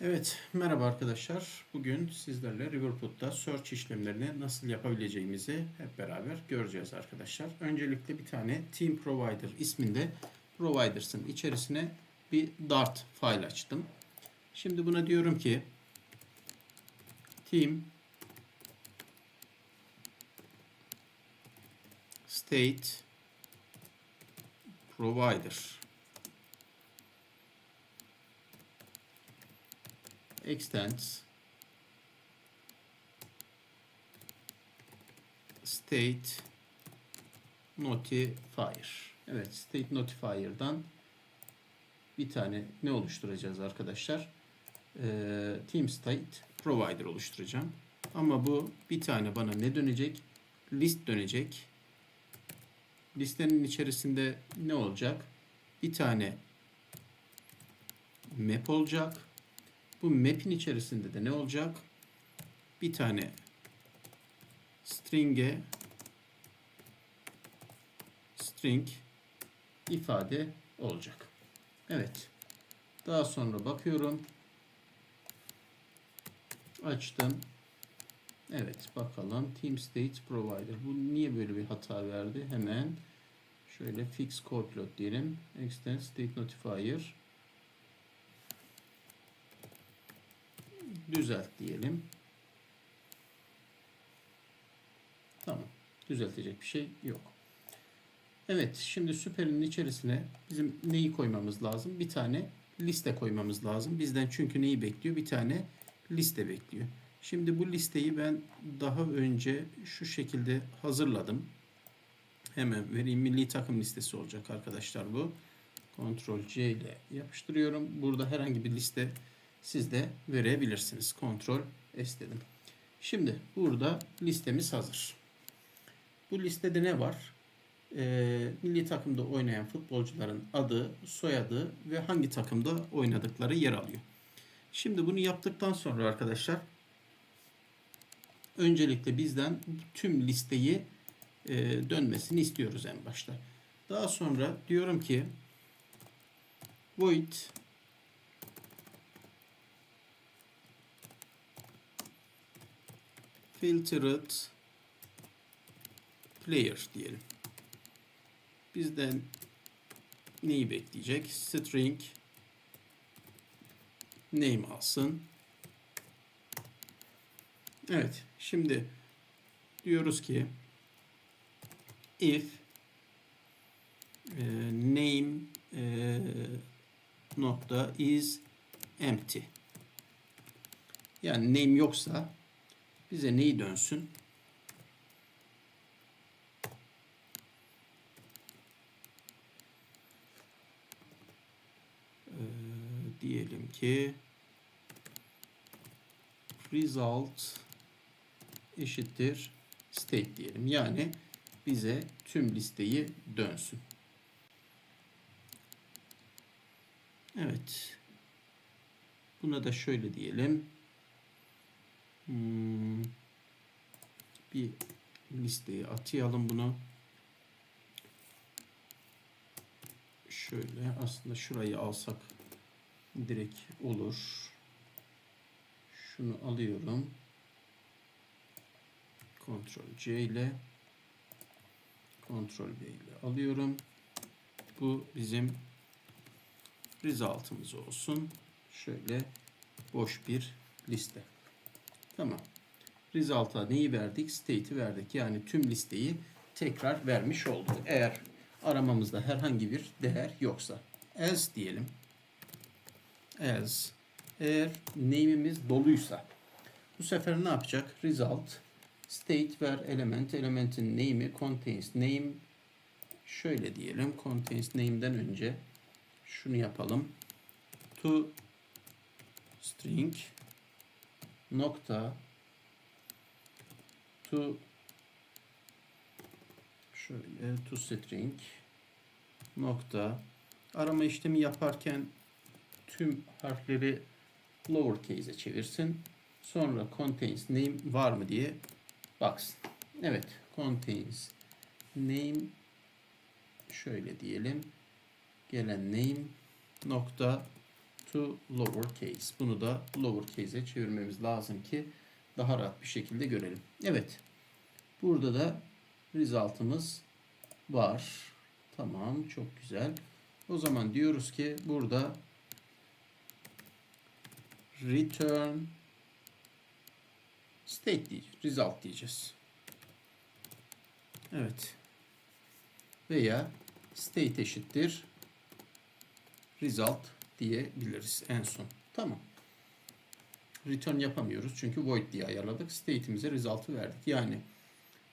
Evet, merhaba arkadaşlar. Bugün sizlerle Riverpod'da search işlemlerini nasıl yapabileceğimizi hep beraber göreceğiz arkadaşlar. Öncelikle bir tane Team Provider isminde Providers'ın içerisine bir Dart file açtım. Şimdi buna diyorum ki Team State Provider extends state notifier. Evet, state notifier'dan bir tane ne oluşturacağız arkadaşlar? Ee, team state provider oluşturacağım. Ama bu bir tane bana ne dönecek? List dönecek. Listenin içerisinde ne olacak? Bir tane map olacak. Bu map'in içerisinde de ne olacak? Bir tane string'e string ifade olacak. Evet. Daha sonra bakıyorum. Açtım. Evet bakalım. Team State Provider. Bu niye böyle bir hata verdi? Hemen şöyle fix copilot diyelim. Extend State Notifier. Düzelt diyelim. Tamam. Düzeltecek bir şey yok. Evet. Şimdi süperinin içerisine bizim neyi koymamız lazım? Bir tane liste koymamız lazım. Bizden çünkü neyi bekliyor? Bir tane liste bekliyor. Şimdi bu listeyi ben daha önce şu şekilde hazırladım. Hemen vereyim. Milli takım listesi olacak arkadaşlar bu. Ctrl C ile yapıştırıyorum. Burada herhangi bir liste siz de verebilirsiniz. Kontrol S dedim. Şimdi burada listemiz hazır. Bu listede ne var? Ee, milli takımda oynayan futbolcuların adı, soyadı ve hangi takımda oynadıkları yer alıyor. Şimdi bunu yaptıktan sonra arkadaşlar öncelikle bizden tüm listeyi e, dönmesini istiyoruz en başta. Daha sonra diyorum ki void filtered player diyelim. Bizden neyi bekleyecek? String name alsın. Evet. Şimdi diyoruz ki if e, name e, nokta is empty yani name yoksa bize neyi dönsün? Ee, diyelim ki result eşittir state diyelim. Yani bize tüm listeyi dönsün. Evet. Buna da şöyle diyelim. Hmm, bir listeye atayalım bunu. Şöyle aslında şurayı alsak direkt olur. Şunu alıyorum. Ctrl C ile Ctrl V ile alıyorum. Bu bizim result'ımız olsun. Şöyle boş bir liste. Tamam. Result'a neyi verdik? State'i verdik. Yani tüm listeyi tekrar vermiş olduk. Eğer aramamızda herhangi bir değer yoksa. Else diyelim. Else. Eğer name'imiz doluysa bu sefer ne yapacak? Result state ver element. Elementin name'i contains name. Şöyle diyelim. Contains name'den önce şunu yapalım. To string nokta to şöyle to string nokta arama işlemi yaparken tüm harfleri lowercase'e çevirsin. Sonra contains name var mı diye baksın. Evet, contains name şöyle diyelim. Gelen name nokta to lowercase. Bunu da lowercase'e çevirmemiz lazım ki daha rahat bir şekilde görelim. Evet. Burada da result'ımız var. Tamam. Çok güzel. O zaman diyoruz ki burada return state diyeceğiz. Result diyeceğiz. Evet. Veya state eşittir result diyebiliriz en son. Tamam. Return yapamıyoruz çünkü void diye ayarladık. State'imize result'ı verdik. Yani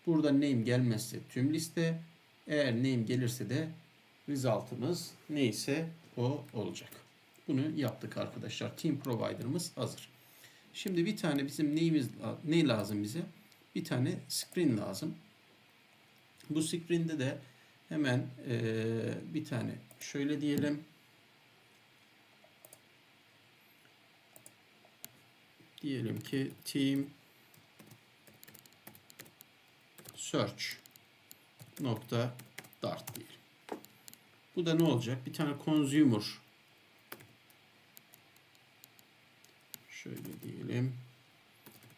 burada name gelmezse tüm liste, eğer name gelirse de result'ımız neyse o olacak. Bunu yaptık arkadaşlar. Team provider'ımız hazır. Şimdi bir tane bizim neyimiz ne lazım bize? Bir tane screen lazım. Bu screen'de de hemen eee, bir tane şöyle diyelim. Diyelim ki team search nokta dart diyelim. Bu da ne olacak? Bir tane consumer şöyle diyelim.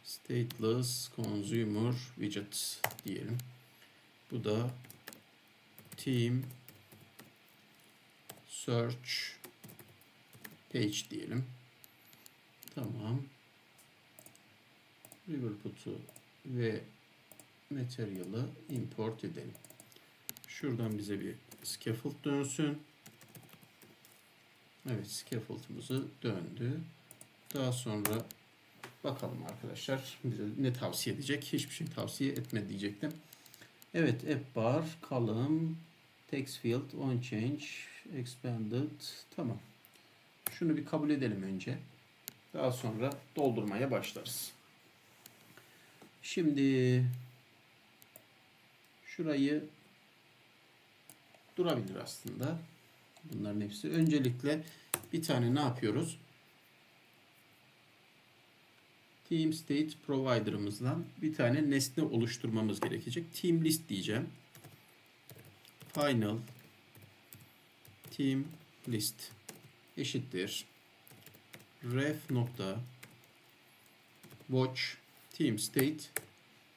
Stateless consumer widget diyelim. Bu da team search page diyelim. Tamam. Riverput'u ve material'ı import edelim. Şuradan bize bir scaffold dönsün. Evet scaffold'ımızı döndü. Daha sonra bakalım arkadaşlar bize ne tavsiye edecek? Hiçbir şey tavsiye etme diyecektim. Evet app bar, column, text field, on change, expanded. Tamam. Şunu bir kabul edelim önce. Daha sonra doldurmaya başlarız. Şimdi şurayı durabilir aslında. Bunların hepsi. Öncelikle bir tane ne yapıyoruz? Team State Provider'ımızdan bir tane nesne oluşturmamız gerekecek. Team List diyeceğim. Final Team List eşittir. Ref nokta Watch Team State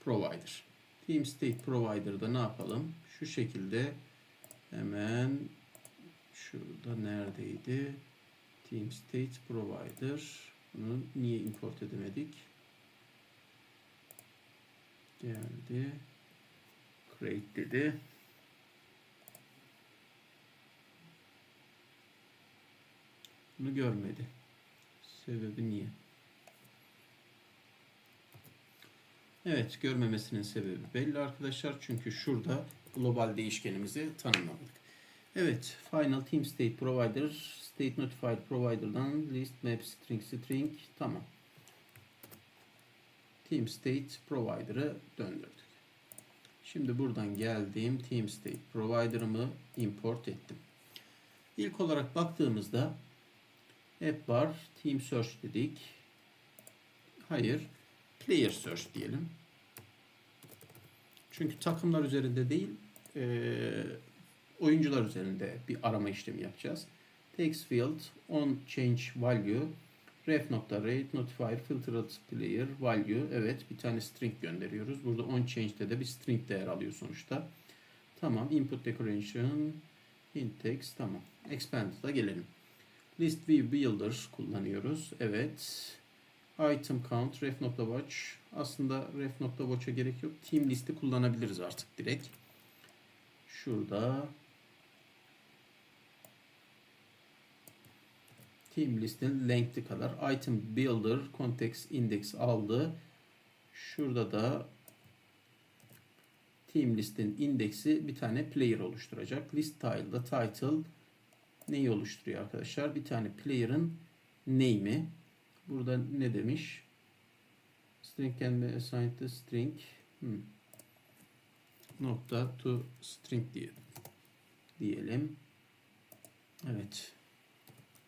Provider. Team State Provider'da ne yapalım? Şu şekilde hemen şurada neredeydi? Team State Provider. Bunu niye import edemedik? Geldi. Create dedi. Bunu görmedi. Sebebi niye? Evet, görmemesinin sebebi belli arkadaşlar. Çünkü şurada global değişkenimizi tanımladık. Evet, final team state provider, state notified provider'dan list map string string tamam. Team state provider'ı döndürdük. Şimdi buradan geldiğim team state provider'ımı import ettim. İlk olarak baktığımızda app bar team search dedik. Hayır, player search diyelim. Çünkü takımlar üzerinde değil, eee oyuncular üzerinde bir arama işlemi yapacağız. Text field on change value ref nokta rate notifier filtered player value evet bir tane string gönderiyoruz. Burada on change'de de bir string değer alıyor sonuçta. Tamam input decoration int text tamam. Expanded'a gelelim. List view builder kullanıyoruz. Evet. Item count ref nokta watch aslında ref nokta watch'a gerek yok. Team listi kullanabiliriz artık direkt. Şurada team listin length'i kadar item builder context index aldı. Şurada da team listin indeksi bir tane player oluşturacak. List tile'da title neyi oluşturuyor arkadaşlar? Bir tane player'ın name'i. Burada ne demiş? String can be assigned to string. Hmm. Nokta to string diye diyelim. Evet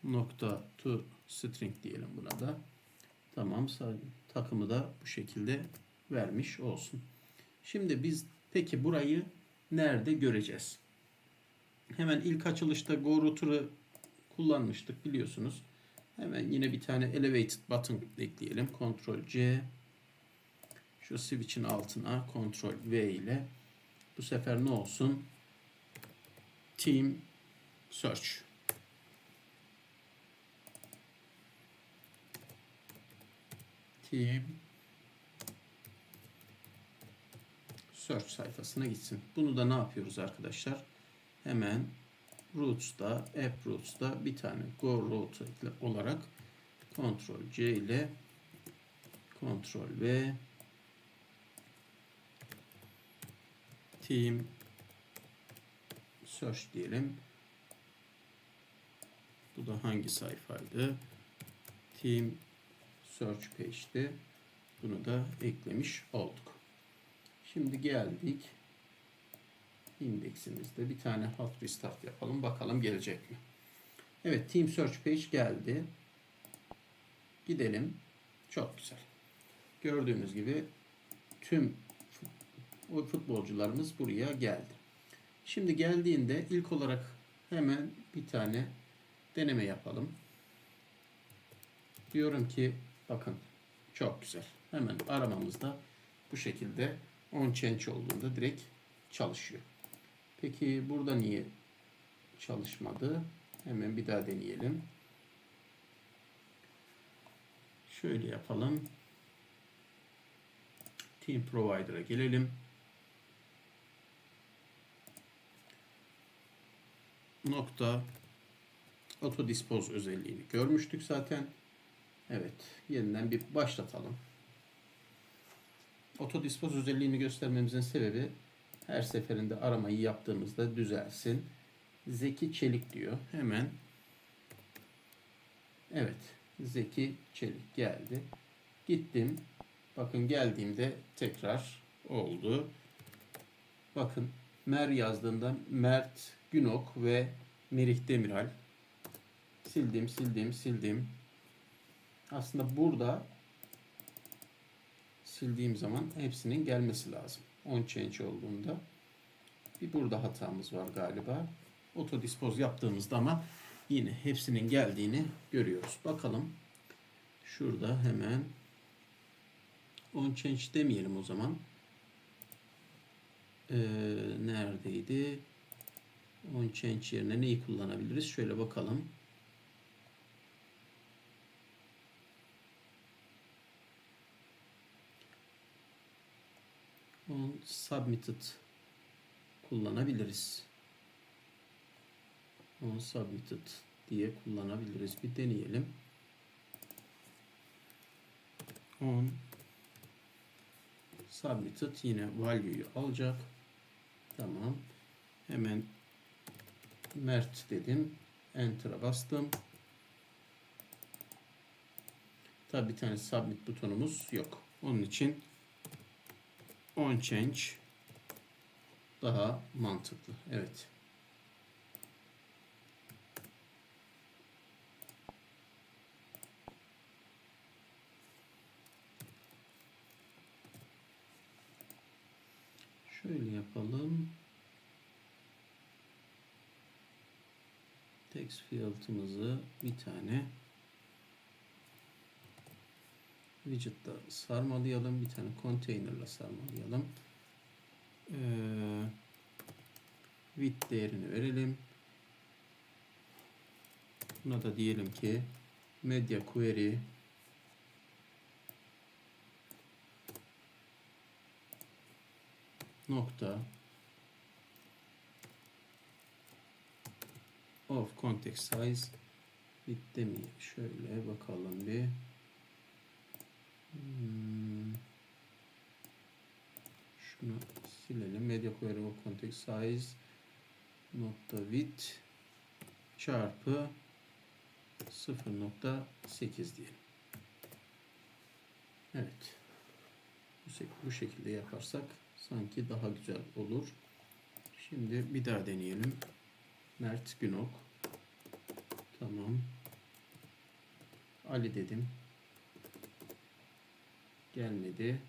nokta to string diyelim buna da. Tamam takımı da bu şekilde vermiş olsun. Şimdi biz peki burayı nerede göreceğiz? Hemen ilk açılışta Go Router'ı kullanmıştık biliyorsunuz. Hemen yine bir tane elevated button ekleyelim. Ctrl C. Şu switch'in altına Ctrl V ile bu sefer ne olsun? Team Search. Team Search sayfasına gitsin. Bunu da ne yapıyoruz arkadaşlar? Hemen Roots'ta, App Roots'ta bir tane Go Route olarak Ctrl C ile Ctrl V Team Search diyelim. Bu da hangi sayfaydı? Team Search Page'ti. Bunu da eklemiş olduk. Şimdi geldik. indeksimizde bir tane hot restart yapalım. Bakalım gelecek mi? Evet Team Search Page geldi. Gidelim. Çok güzel. Gördüğünüz gibi tüm o futbolcularımız buraya geldi. Şimdi geldiğinde ilk olarak hemen bir tane deneme yapalım. Diyorum ki bakın çok güzel. Hemen aramamızda bu şekilde on change olduğunda direkt çalışıyor. Peki burada niye çalışmadı? Hemen bir daha deneyelim. Şöyle yapalım. Team Provider'a gelelim. Nokta Auto özelliğini görmüştük zaten. Evet. Yeniden bir başlatalım. Auto özelliğini göstermemizin sebebi her seferinde aramayı yaptığımızda düzelsin. Zeki Çelik diyor. Hemen Evet. Zeki Çelik geldi. Gittim. Bakın geldiğimde tekrar oldu. Bakın Mer yazdığında Mert Günok ve Merih Demiral sildim, sildim, sildim. Aslında burada sildiğim zaman hepsinin gelmesi lazım. On change olduğunda. Bir burada hatamız var galiba. Auto dispose yaptığımızda ama yine hepsinin geldiğini görüyoruz. Bakalım. Şurada hemen on change demeyelim o zaman. Ee, neredeydi? On change yerine neyi kullanabiliriz? Şöyle bakalım. On submitted kullanabiliriz. On submitted diye kullanabiliriz. Bir deneyelim. On submitted yine value'yu alacak. Tamam. Hemen Mert dedim. Enter'a bastım. Tabi bir tane submit butonumuz yok. Onun için on change daha mantıklı. Evet. Şöyle yapalım. Text field'ımızı bir tane widget'ta sarmalayalım. Bir tane container'la sarmalayalım. Ee, width değerini verelim. Buna da diyelim ki media query nokta of context size bitti mi? Şöyle bakalım bir. Hmm. Şunu silelim. Media query of context size nokta width çarpı 0.8 diyelim. Evet. Bu şekilde yaparsak sanki daha güzel olur. Şimdi bir daha deneyelim. Mert Günok. Tamam. Ali dedim. Gelmedi.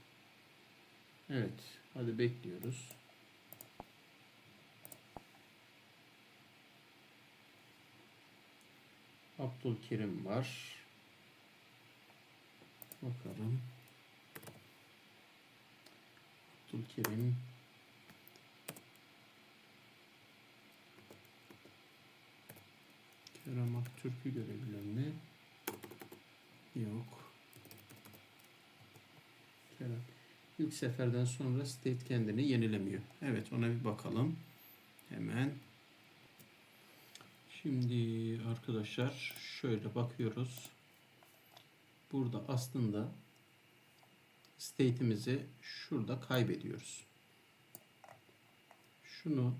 Evet. Hadi bekliyoruz. Abdülkerim var. Bakalım. Abdülkerim. Kerem Aktürk'ü görebilen mi? Yok. Kerem. İlk seferden sonra state kendini yenilemiyor. Evet ona bir bakalım. Hemen. Şimdi arkadaşlar şöyle bakıyoruz. Burada aslında state'imizi şurada kaybediyoruz. Şunu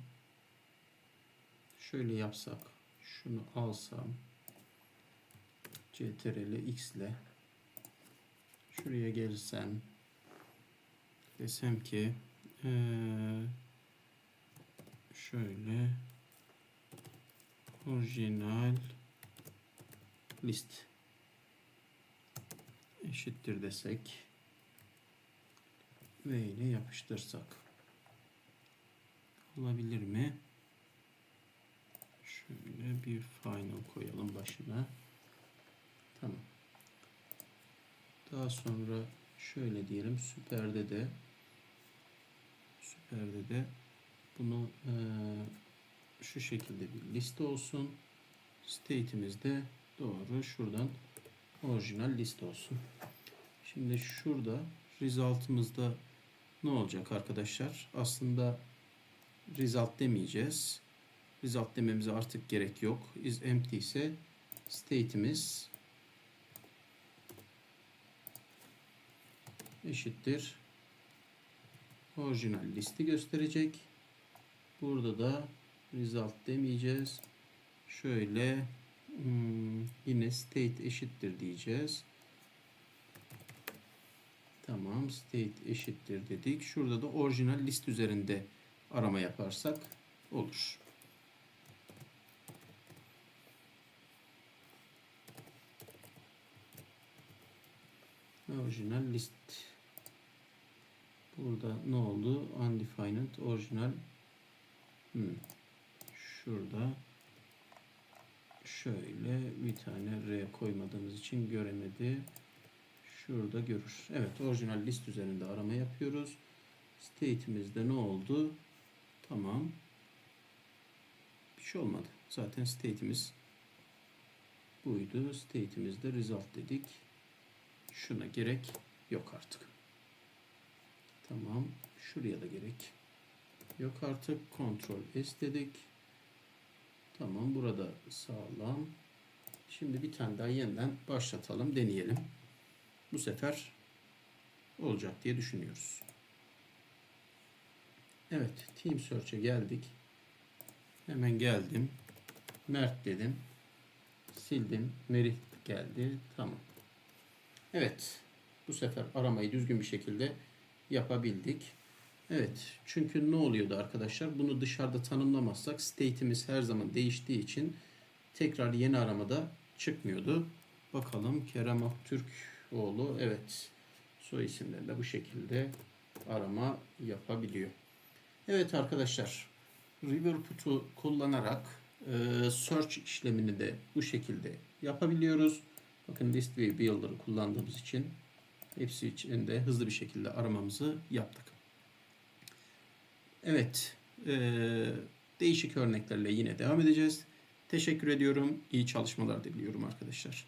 şöyle yapsak, şunu alsam CTRL X ile şuraya gelsem desem ki şöyle orijinal list eşittir desek ve ile yapıştırsak olabilir mi? Şöyle bir final koyalım başına. Tamam. Daha sonra şöyle diyelim süperde de süperde de bunu eee, şu şekilde bir liste olsun. State'imiz de doğru şuradan orijinal liste olsun. Şimdi şurada result'ımızda ne olacak arkadaşlar? Aslında result demeyeceğiz. Result dememize artık gerek yok. Is empty ise state'imiz eşittir. Orijinal listi gösterecek. Burada da result demeyeceğiz. Şöyle hmm, yine state eşittir diyeceğiz. Tamam state eşittir dedik. Şurada da orijinal list üzerinde arama yaparsak olur. Orijinal list. Burada ne oldu? Undefined orijinal Hmm. Şurada şöyle bir tane R koymadığımız için göremedi. Şurada görür. Evet orijinal list üzerinde arama yapıyoruz. State'imizde ne oldu? Tamam. Bir şey olmadı. Zaten state'imiz buydu. State'imizde result dedik. Şuna gerek yok artık. Tamam. Şuraya da gerek yok artık. Ctrl S dedik. Tamam burada sağlam. Şimdi bir tane daha yeniden başlatalım. Deneyelim. Bu sefer olacak diye düşünüyoruz. Evet. Team Search'e geldik. Hemen geldim. Mert dedim. Sildim. Merih geldi. Tamam. Evet. Bu sefer aramayı düzgün bir şekilde yapabildik. Evet. Çünkü ne oluyordu arkadaşlar? Bunu dışarıda tanımlamazsak state'imiz her zaman değiştiği için tekrar yeni aramada çıkmıyordu. Bakalım Kerem Aktürkoğlu evet soy isimlerinde bu şekilde arama yapabiliyor. Evet arkadaşlar Riverput'u kullanarak e, search işlemini de bu şekilde yapabiliyoruz. Bakın list ve builder'ı kullandığımız için hepsi için de hızlı bir şekilde aramamızı yaptık. Evet, e, değişik örneklerle yine devam edeceğiz. Teşekkür ediyorum. İyi çalışmalar diliyorum arkadaşlar.